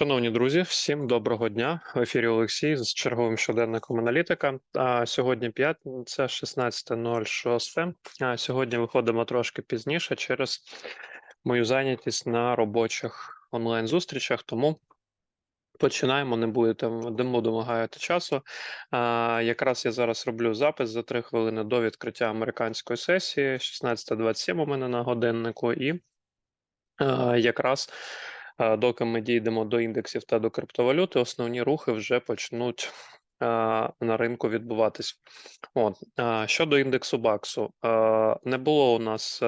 Шановні друзі, всім доброго дня. В ефірі Олексій з черговим щоденником аналітика. А сьогодні п'ятниця, 16.06. А сьогодні виходимо трошки пізніше через мою зайнятість на робочих онлайн-зустрічах. Тому починаємо. Не не буду гаяти часу. А, якраз я зараз роблю запис за 3 хвилини до відкриття американської сесії. 16.27 у мене на годиннику, і а, якраз. Е, доки ми дійдемо до індексів та до криптовалюти, основні рухи вже почнуть е, на ринку відбуватись. От е, щодо індексу Баксу, не було у нас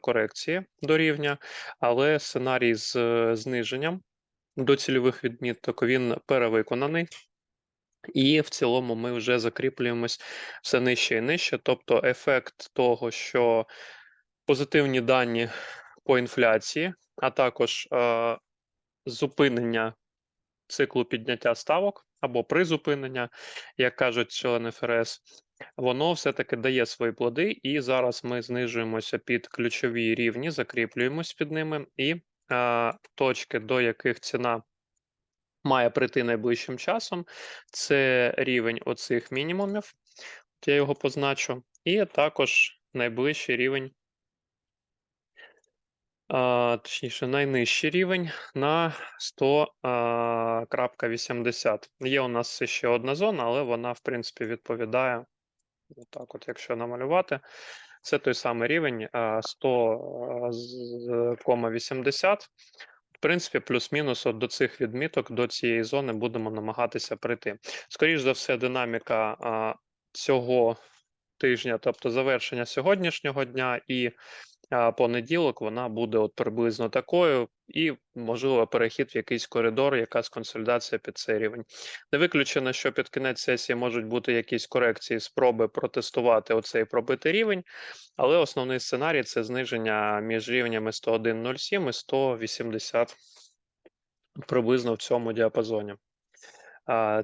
корекції до рівня, але сценарій з зниженням до цільових відміток він перевиконаний. І в цілому ми вже закріплюємось все нижче і нижче. Тобто, ефект того, що позитивні дані по інфляції, а також зупинення циклу підняття ставок або призупинення, як кажуть члени ФРС, воно все-таки дає свої плоди, і зараз ми знижуємося під ключові рівні, закріплюємось під ними, і а, точки, до яких ціна має прийти найближчим часом, це рівень оцих мінімумів. Я його позначу, і також найближчий рівень точніше, найнижчий рівень на 100.80. Є у нас ще одна зона, але вона, в принципі, відповідає. Так, от, якщо намалювати, це той самий рівень 100,80. В принципі, плюс-мінус до цих відміток, до цієї зони будемо намагатися прийти. Скоріше за все, динаміка цього тижня, тобто завершення сьогоднішнього дня і а понеділок вона буде от приблизно такою, і можливо перехід в якийсь коридор, якась консолідація під цей рівень. Не виключено, що під кінець сесії можуть бути якісь корекції, спроби протестувати оцей пробитий рівень, але основний сценарій це зниження між рівнями 101.07 і 180 приблизно в цьому діапазоні.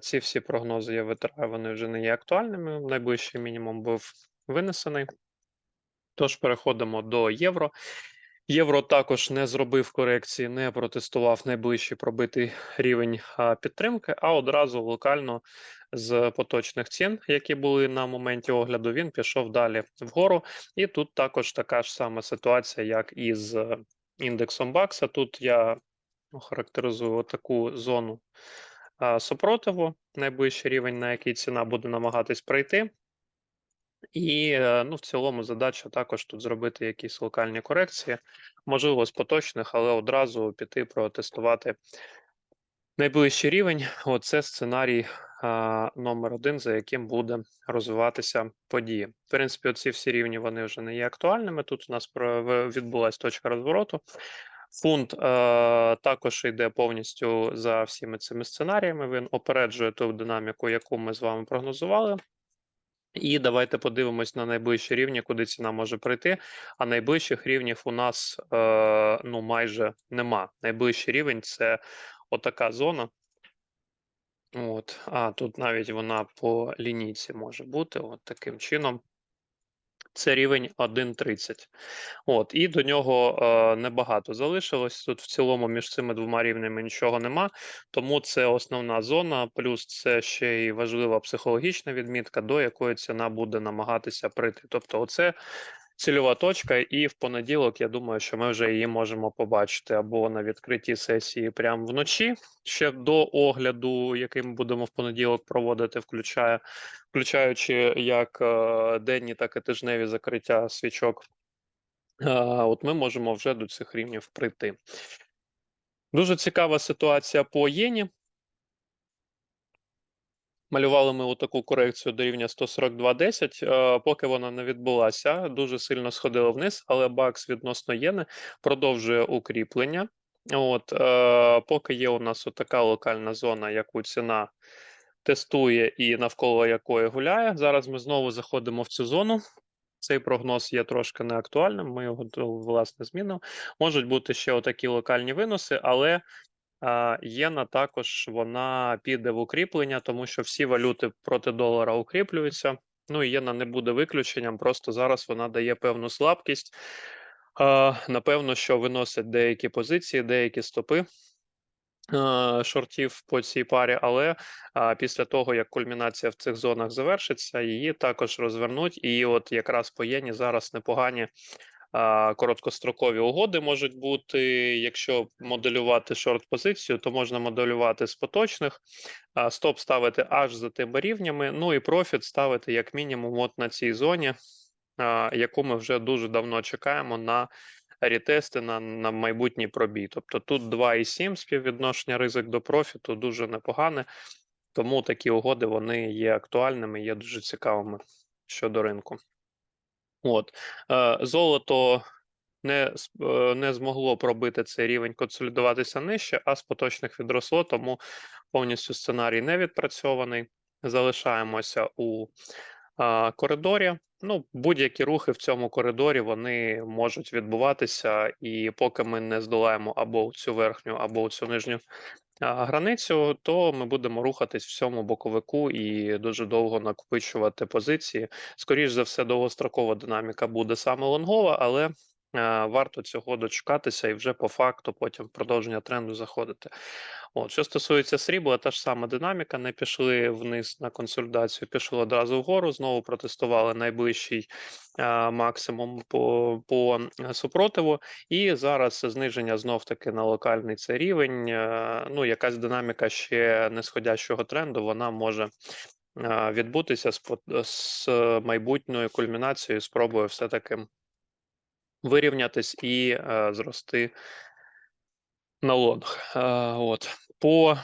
Ці всі прогнози я витираю, вони вже не є актуальними. Найближчий мінімум був винесений. Тож переходимо до євро. Євро також не зробив корекції, не протестував найближчий пробитий рівень підтримки, а одразу локально з поточних цін, які були на моменті огляду, він пішов далі вгору. І тут також така ж сама ситуація, як і з індексом Бакса. Тут я характеризую таку зону супротиву, найближчий рівень, на який ціна буде намагатись пройти. І е, ну, в цілому задача також тут зробити якісь локальні корекції, можливо, з поточних, але одразу піти протестувати найближчий рівень. Оце сценарій а, номер один, за яким буде розвиватися події. В принципі, оці всі рівні вони вже не є актуальними. Тут у нас відбулася точка розвороту. Фунт е, також йде повністю за всіми цими сценаріями. Він опереджує ту динаміку, яку ми з вами прогнозували. І давайте подивимось на найближчі рівні, куди ціна може прийти. А найближчих рівнів у нас е, ну майже нема. Найближчий рівень це отака зона. От, А тут навіть вона по лінійці може бути от таким чином. Це рівень 1.30. От, І до нього е, небагато залишилось. Тут в цілому між цими двома рівнями нічого нема. Тому це основна зона, плюс це ще й важлива психологічна відмітка, до якої ціна буде намагатися прийти. Тобто, оце цільова точка, і в понеділок я думаю, що ми вже її можемо побачити або на відкритій сесії прямо вночі, ще до огляду, який ми будемо в понеділок проводити, включає, включаючи як е, денні, так і тижневі закриття свічок. Е, от ми можемо вже до цих рівнів прийти. Дуже цікава ситуація по єні. Малювали ми таку корекцію до рівня 142.10, е, поки вона не відбулася, дуже сильно сходила вниз, але бакс відносно єни продовжує укріплення. От, е, Поки є у нас така локальна зона, яку ціна тестує і навколо якої гуляє. Зараз ми знову заходимо в цю зону. Цей прогноз є трошки неактуальним, ми його власне змінимо. Можуть бути ще отакі локальні виноси, але Єна також вона піде в укріплення, тому що всі валюти проти долара укріплюються. Ну і єна не буде виключенням. Просто зараз вона дає певну слабкість. Напевно, що виносять деякі позиції, деякі стопи. шортів по цій парі, але після того, як кульмінація в цих зонах завершиться, її також розвернуть. І от якраз по єні зараз непогані короткострокові угоди можуть бути. Якщо моделювати шорт-позицію, то можна моделювати з поточних, стоп ставити аж за тими рівнями, ну і профіт ставити як мінімум от на цій зоні, яку ми вже дуже давно чекаємо на рітести на, на майбутній пробій. Тобто тут 2,7 співвідношення ризик до профіту дуже непогане, тому такі угоди вони є актуальними, є дуже цікавими щодо ринку. От е, золото не, е, не змогло пробити цей рівень, консолідуватися нижче, а з поточних відросло, тому повністю сценарій не відпрацьований. Залишаємося у а, коридорі. Ну, будь-які рухи в цьому коридорі вони можуть відбуватися, і поки ми не здолаємо або цю верхню, або цю нижню границю, то ми будемо рухатись в цьому боковику і дуже довго накопичувати позиції. Скоріше за все, довгострокова динаміка буде саме лонгова, але варто цього дочекатися і вже по факту потім продовження тренду заходити. От, що стосується срібла, та ж сама динаміка, не пішли вниз на консолідацію, пішли одразу вгору, знову протестували найближчий а, максимум по, по е, супротиву, і зараз зниження знов таки на локальний цей рівень. е, Ну, якась динаміка ще нисходящого тренду, вона може відбутися з, з майбутньою кульмінацією, спробою все-таки вирівнятись і е, зрости на лонг. Е, от. По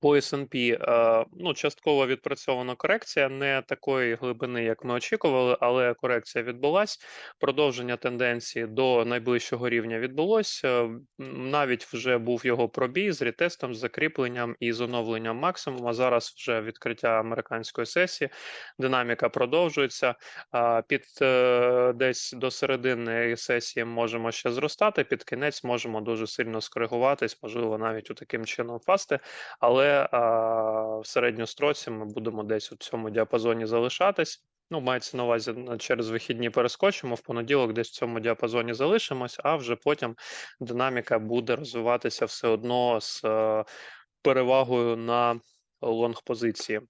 по S&P, е, ну, частково відпрацьована корекція, не такої глибини, як ми очікували, але корекція відбулась. Продовження тенденції до найближчого рівня відбулося. Навіть вже був його пробій з ретестом, з закріпленням і з оновленням максимума. Зараз вже відкриття американської сесії. Динаміка продовжується. Під е, десь до середини сесії можемо ще зростати. Під кінець можемо дуже сильно скоригуватись, можливо, навіть у таким чином впасти але а, в середньостроці ми будемо десь у цьому діапазоні залишатись. Ну, мається на увазі через вихідні перескочимо, в понеділок десь в цьому діапазоні залишимось, а вже потім динаміка буде розвиватися все одно з перевагою на лонг позиції.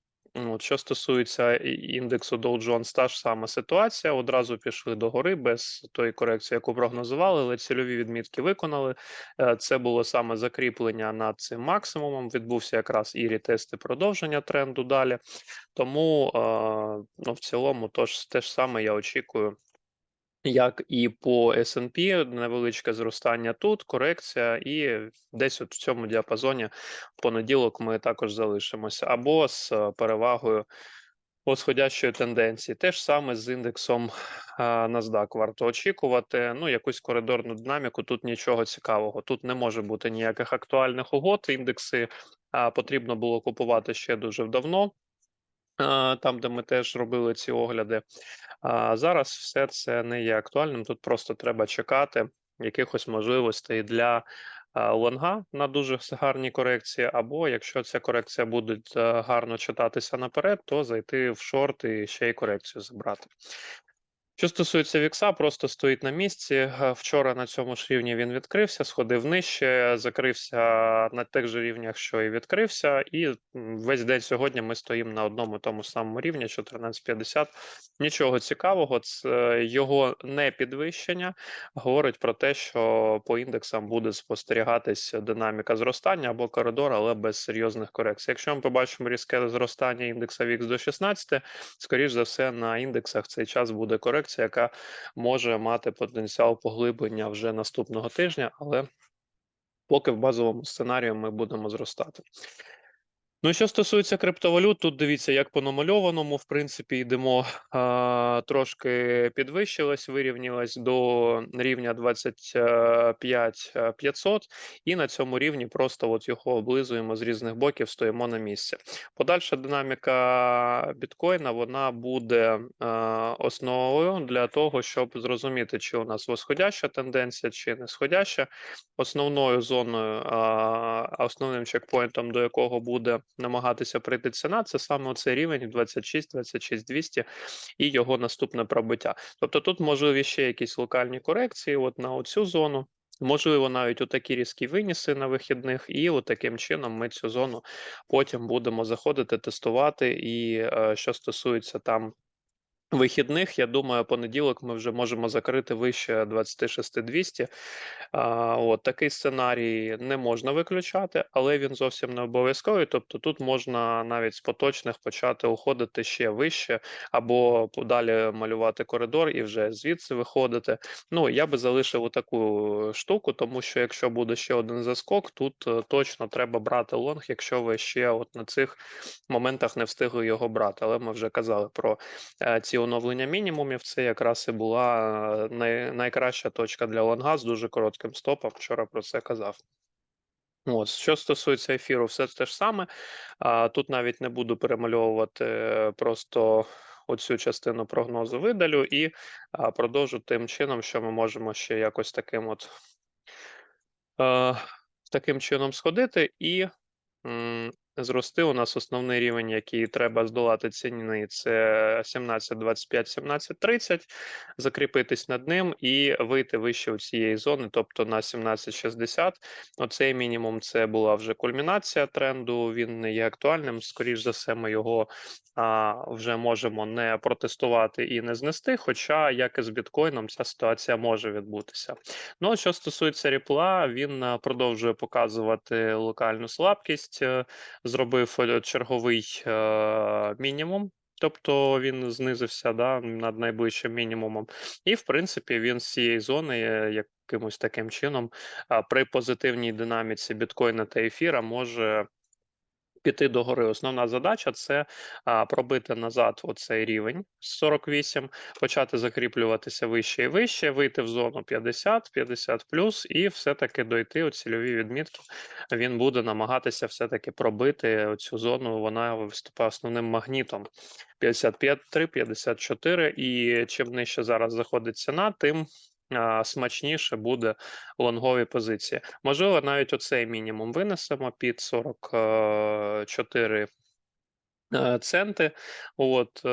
От, що стосується індексу Dow Jones, та ж сама ситуація. Одразу пішли до гори без тої корекції, яку прогнозували, але цільові відмітки виконали. Е, Це було саме закріплення над цим максимумом. Відбувся якраз і рітести продовження тренду далі. Тому е, ну, в цілому, тож те ж саме я очікую. Як і по S&P, невеличке зростання тут, корекція, і десь от в цьому діапазоні понеділок ми також залишимося, або з е, перевагою восходящої тенденції. Те ж саме з індексом а, NASDAQ варто очікувати. Ну, якусь коридорну динаміку. Тут нічого цікавого. Тут не може бути ніяких актуальних угод. Індекси а, потрібно було купувати ще дуже давно. Там, де ми теж робили ці огляди, а зараз все це не є актуальним. Тут просто треба чекати якихось можливостей для лонга на дуже гарні корекції. Або якщо ця корекція буде е, гарно читатися наперед, то зайти в шорт і ще й корекцію забрати. Що стосується вікса, просто стоїть на місці. Е, Вчора на цьому ж рівні він відкрився, сходив нижче, закрився на тих же рівнях, що і відкрився, і весь день сьогодні ми стоїмо на одному тому самому рівні 14.50. Нічого цікавого, це його не підвищення говорить про те, що по індексам буде спостерігатись динаміка зростання або коридор, але без серйозних корекцій. Якщо ми побачимо різке зростання індекса VIX до 16, скоріш за все на індексах в цей час буде корекція, яка може мати потенціал поглиблення вже наступного тижня, але поки в базовому сценарію ми будемо зростати. Ну, що стосується криптовалют, тут дивіться, як по намальованому, в принципі, йдемо а, трошки підвищилась, вирівнялась до рівня 25 500, і на цьому рівні просто от його облизуємо з різних боків, стоїмо на місці. Подальша динаміка біткоїна вона буде а, основою для того, щоб зрозуміти, чи у нас восходяща тенденція, чи нисходяща. Основною зоною, а, основним чекпоінтом, до якого буде намагатися прийти ціна, це саме цей рівень 26 26 200 і його наступне пробиття. Тобто тут можливі ще якісь локальні корекції. От на оцю зону Можливо, навіть у такі різкі виніси на вихідних, і от таким чином ми цю зону потім будемо заходити, тестувати. І е, що стосується там вихідних, я думаю, понеділок ми вже можемо закрити вище 26200. От такий сценарій не можна виключати, але він зовсім не обов'язковий. Тобто тут можна навіть з поточних почати уходити ще вище, або подалі малювати коридор і вже звідси виходити. Ну я би залишив таку штуку, тому що якщо буде ще один заскок, тут е, точно треба брати лонг, якщо ви ще от на цих моментах не встигли його брати. Але ми вже казали про е, оновлення мінімумів. Це якраз і була най, найкраща точка для лонга з дуже коротким стопом. Вчора про це казав. От, що стосується ефіру, все те ж саме. А, Тут навіть не буду перемальовувати е, просто оцю частину прогнозу видалю і а, продовжу тим чином, що ми можемо ще якось таким от е, таким чином сходити і зрости. У нас основний рівень, який треба здолати ціни, це 17, 25, 17, 30, закріпитись над ним і вийти вище у цієї зони, тобто на 17,60. Оцей мінімум це була вже кульмінація тренду. Він не є актуальним. Скоріш за все, ми його а, вже можемо не протестувати і не знести. Хоча, як і з біткоїном, ця ситуація може відбутися. Ну, що стосується ріпла, він продовжує показувати локальну слабкість. Зробив е, черговий е, мінімум. Тобто він знизився да, над найближчим мінімумом, і в принципі він з цієї зони е, якимось таким чином при позитивній динаміці біткоїна та ефіра може піти до гори. Основна задача це а, пробити назад оцей рівень 48, почати закріплюватися вище і вище, вийти в зону 50, 50 плюс, і все-таки дойти у цільові відмітки. Він буде намагатися все-таки пробити цю зону. Вона виступає основним магнітом. 55, 3, 54, і чим нижче зараз заходить ціна, тим смачніше буде лонгові позиції. Можливо, навіть оцей мінімум винесемо під 44 е, центи. От, е,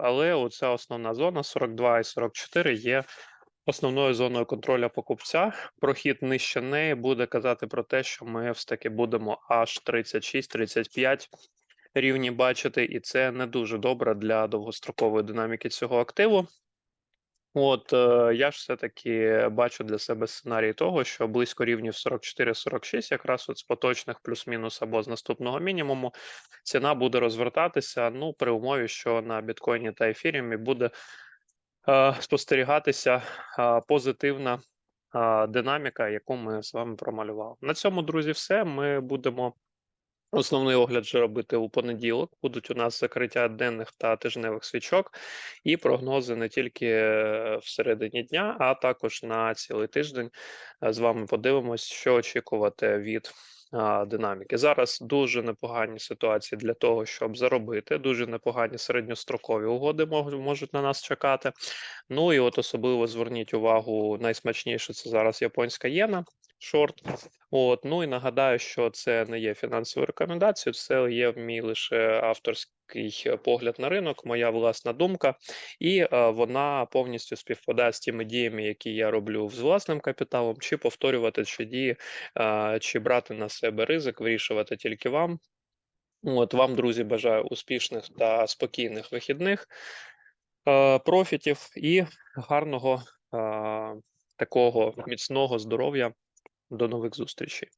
але оця основна зона 42 і 44 є основною зоною контролю покупця. Прохід нижче неї буде казати про те, що ми все таки будемо аж 36-35 рівні бачити, і це не дуже добре для довгострокової динаміки цього активу. От е, я ж все-таки бачу для себе сценарій того, що близько рівнів 44-46, якраз от з поточних плюс-мінус або з наступного мінімуму, ціна буде розвертатися. Ну, при умові, що на біткоїні та ефіріумі буде е, спостерігатися е, позитивна е, динаміка, яку ми з вами промалювали. На цьому, друзі, все. Ми будемо. Основний огляд же робити у понеділок. Будуть у нас закриття денних та тижневих свічок, і прогнози не тільки е, всередині дня, а також на цілий тиждень. Е, З вами подивимось, що очікувати від динаміки. Зараз дуже непогані ситуації для того, щоб заробити. Дуже непогані середньострокові угоди мож- можуть на нас чекати. Ну і от особливо зверніть увагу, найсмачніше це зараз японська єна. Шорт, от ну і нагадаю, що це не є фінансовою рекомендацією, це є мій лише авторський е, погляд на ринок, моя власна думка, і е, вона повністю співпадає з тими діями, які я роблю з власним капіталом, чи повторювати чи дії, е, чи брати на себе ризик, вирішувати тільки вам. От вам, друзі, бажаю успішних та спокійних вихідних е, профітів і гарного е, такого міцного здоров'я. До нових зустрічей.